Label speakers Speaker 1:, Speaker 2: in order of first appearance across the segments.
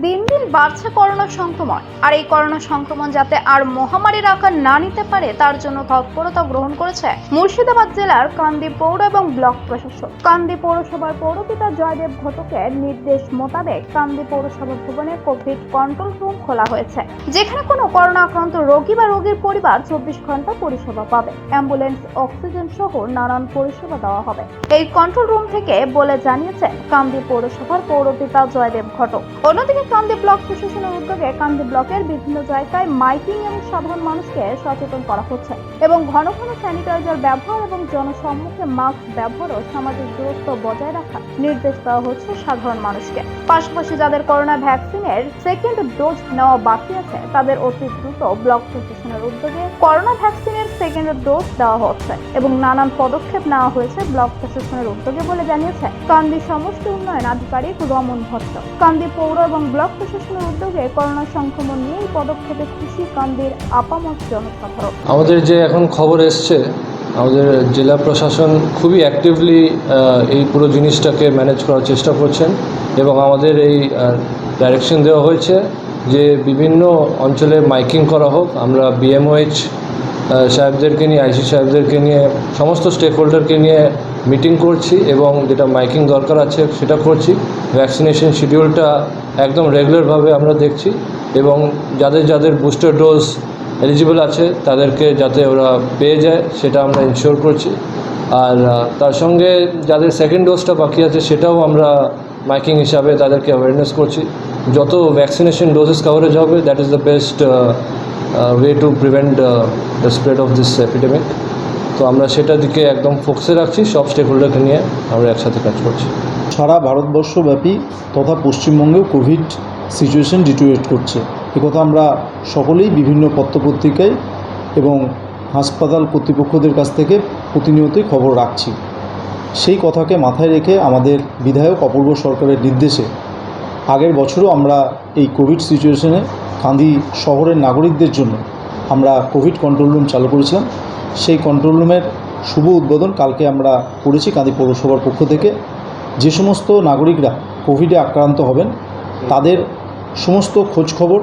Speaker 1: Bill দিন বাড়ছে corona সংক্রমণ। আর এই করোনা সংক্রমণ যাতে আর মহামারীর আকার না নিতে পারে, তার জন্য তৎপরতা গ্রহণ করেছে মুর্শিদাবাদ জেলার কান্দি পৌর এবং ব্লক প্রশাসন কান্দি পৌরসভার পৌরপিতা জয়দেব ঘটকের নির্দেশ মোতাবেক কান্দি পৌরসভা ভবনে কোভিড কন্ট্রোল রুম খোলা হয়েছে, যেখানে কোনো করোনা আক্রান্ত রোগী বা রোগীর পরিবার চব্বিশ ঘণ্টা পরিষেবা পাবে। অ্যাম্বুলেন্স, অক্সিজেন সহ নানান পরিষেবা দেওয়া হবে। এই কন্ট্রোল রুম থেকে বলে জানিয়েছেন কান্দি পৌরসভার পৌরপিতা জয়দেব ঘটক। অন্যদিকে কান্দি ব্লক প্রশাসনের উদ্যোগে কান্দি ব্লকের বিভিন্ন জায়গায় মাইকিং এবং সাধারণ মানুষকে সচেতন করা হচ্ছে। এবং ঘন ঘন স্যানিটাইজার ব্যবহার এবং জনসম্মুখে মাস্ক ব্যবহার ও সামাজিক দূরত্ব বজায় রাখা নির্দেশ দেওয়া হচ্ছে সাধারণ মানুষকে। পাশাপাশি যাদের করোনা ভ্যাকসিনের সেকেন্ড ডোজ নেওয়া বাকি আছে, তাদের অতি দ্রুত ব্লক প্রশাসনের উদ্যোগে করোনা ভ্যাকসিনের সেকেন্ড ডোজ দেওয়া হচ্ছে এবং নানান পদক্ষেপ নেওয়া হয়েছে ব্লক প্রশাসনের উদ্যোগে বলে জানিয়েছে কান্দি সমষ্টি উন্নয়ন আধিকারিক রমন ভট্ট। কান্দি পৌর এবং ব্লক প্রশাসনের উদ্যোগে করোনা সংক্রমণ নিয়ে পদক্ষেপে খুশি কান্দির আপামত জনসাধারণ।
Speaker 2: আমাদের যে এখন খবর এসছে, আমাদের জেলা প্রশাসন খুবই অ্যাক্টিভলি এই পুরো জিনিসটাকে ম্যানেজ করার চেষ্টা করছেন এবং আমাদের এই ডাইরেকশন দেওয়া হয়েছে যে বিভিন্ন অঞ্চলে মাইকিং করা হোক। আমরা বিএমওএইচ সাহেবদেরকে নিয়ে আইসি সাহেবদেরকে নিয়ে, সমস্ত স্টেক হোল্ডারকে নিয়ে মিটিং করছি এবং যেটা মাইকিং দরকার আছে সেটা করছি। ভ্যাকসিনেশন শিডিউলটা একদম রেগুলারভাবে আমরা দেখছি এবং যাদের যাদের বুস্টার ডোজ এলিজিবল আছে, তাদেরকে যাতে ওরা পেয়ে যায়, সেটা আমরা ইনশিওর করছি। আর তার সঙ্গে যাদের সেকেন্ড ডোজটা বাকি আছে, সেটাও আমরা মাইকিং হিসাবে তাদেরকে অ্যাওয়ারনেস করছি। যত ভ্যাকসিনেশন ডোজেস কভারেজ হবে that is the best way to prevent the spread of this epidemic তো আমরা সেটার দিকে একদম ফোকাসে রাখছি, সব স্টেক হোল্ডারকে নিয়ে আমরা একসাথে কাজ করছি।
Speaker 3: সারা ভারতবর্ষব্যাপী তথা পশ্চিমবঙ্গেও কোভিড সিচুয়েশন ডিটুয়েট করছে। একথা আমরা সকলেই বিভিন্ন পত্রপত্রিকায় এবং হাসপাতাল কর্তৃপক্ষদের কাছ থেকে প্রতিনিয়তই খবর রাখছি। সেই কথাকে মাথায় রেখে আমাদের বিধায়ক অপূর্ব সরকারের নির্দেশে আগের বছরও আমরা এই কোভিড সিচুয়েশনে কান্দি শহরের নাগরিকদের জন্য আমরা কোভিড কন্ট্রোল রুম চালু করেছিলাম। সেই কন্ট্রোল রুমের শুভ উদ্বোধন কালকে আমরা করেছি কান্দি পৌরসভার পক্ষ থেকে। যে সমস্ত নাগরিকরা কোভিডে আক্রান্ত হবেন, তাদের সমস্ত খোঁজখবর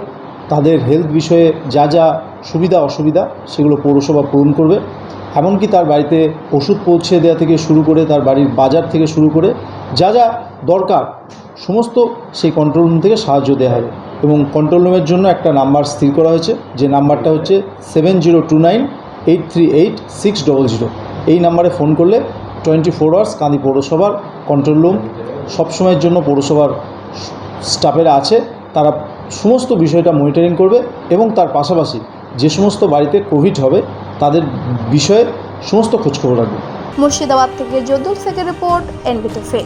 Speaker 3: তাদের হেলথ বিষয়ে যা যা সুবিধা, অসুবিধা, সেগুলো পৌরসভা পূরণ করবে। এমনকি তার বাড়িতে ওষুধ পৌঁছে দেওয়া থেকে শুরু করে, তার বাড়ির বাজার থেকে শুরু করে, যা যা দরকার, সমস্ত সেই কন্ট্রোল রুম থেকে সাহায্য দেওয়া হবে। এবং কন্ট্রোল রুমের জন্য একটা নাম্বার স্থির করা হয়েছে, যে নাম্বারটা হচ্ছে seven zero two nine eight three eight six double zero এই নাম্বারে ফোন করলে টোয়েন্টি ফোর আওয়ার্স কান্দি পৌরসভার কন্ট্রোল রুম সবসময়ের জন্য পৌরসভার স্টাফেরা আছে। তারা সমস্ত বিষয়টা মনিটরিং করবে এবং তার পাশাপাশি যে সমস্ত বাড়িতে কোভিড হবে, তাদের বিষয়ে সমস্ত খোঁজখবর রাখবে।
Speaker 1: মুর্শিদাবাদ থেকে যদুল থেকে রিপোর্ট এনবিটিভি